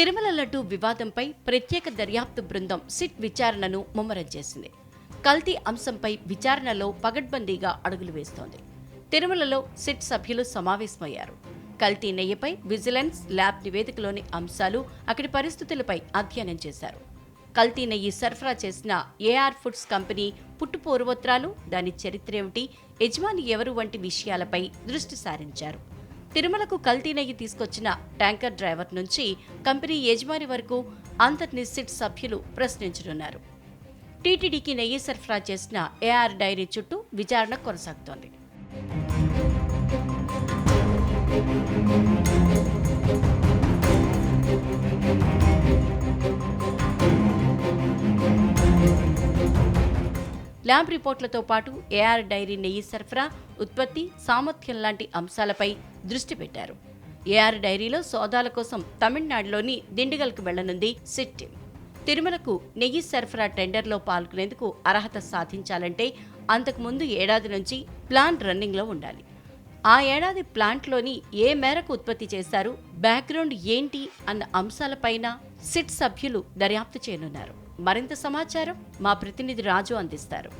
తిరుమల లడ్డు వివాదంపై ప్రత్యేక దర్యాప్తు బృందం సిట్ విచారణను ముమ్మరం చేసింది. కల్తీ అంశంపై విచారణలో పగడ్బందీగా అడుగులు వేస్తోంది. తిరుమలలో సిట్ సభ్యులు సమావేశమయ్యారు. కల్తీ నెయ్యిపై విజిలెన్స్ ల్యాబ్ నివేదికలోని అంశాలు అక్కడి పరిస్థితులపై అధ్యయనం చేశారు. కల్తీ నెయ్యి సరఫరా చేసిన ఏఆర్ ఫుడ్స్ కంపెనీ పుట్టుపూర్వోత్తరాలు దాని చరిత్ర ఏమిటి యజమాని ఎవరు వంటి విషయాలపై దృష్టి సారించారు. తిరుమలకు కల్తీ నెయ్యి తీసుకొచ్చిన ట్యాంకర్ డ్రైవర్ నుంచి కంపెనీ యజమాని వరకు అందరినీ సిట్ సభ్యులు ప్రశ్నించనున్నారు. టీటీడీకి నెయ్యి సరఫరా చేసిన ఏఆర్ డైరీ చుట్టూ విచారణ కొనసాగుతోంది. ల్యాబ్ రిపోర్ట్లతో పాటు ఏఆర్ డైరీ నెయ్యి సరఫరా ఉత్పత్తి సామర్థ్యం లాంటి అంశాలపై దృష్టి పెట్టారు. ఏఆర్ డైరీలో సోదాల కోసం తమిళనాడులోని దిండిగల్కు వెళ్ళనుంది సిట్ తిరుమలకు నెయ్యి సరఫరా టెండర్లో పాల్గొనేందుకు అర్హత సాధించాలంటే అంతకుముందు ఏడాది నుంచి ప్లాన్ రన్నింగ్లో ఉండాలి. ఆ ఏడాది ప్లాంట్లోని ఏ మేరకు ఉత్పత్తి చేశారు బ్యాక్గ్రౌండ్ ఏంటి అన్న అంశాలపైన సిట్ సభ్యులు దర్యాప్తు చేయనున్నారు. మరింత సమాచారం మా ప్రతినిధి రాజు అందిస్తారు.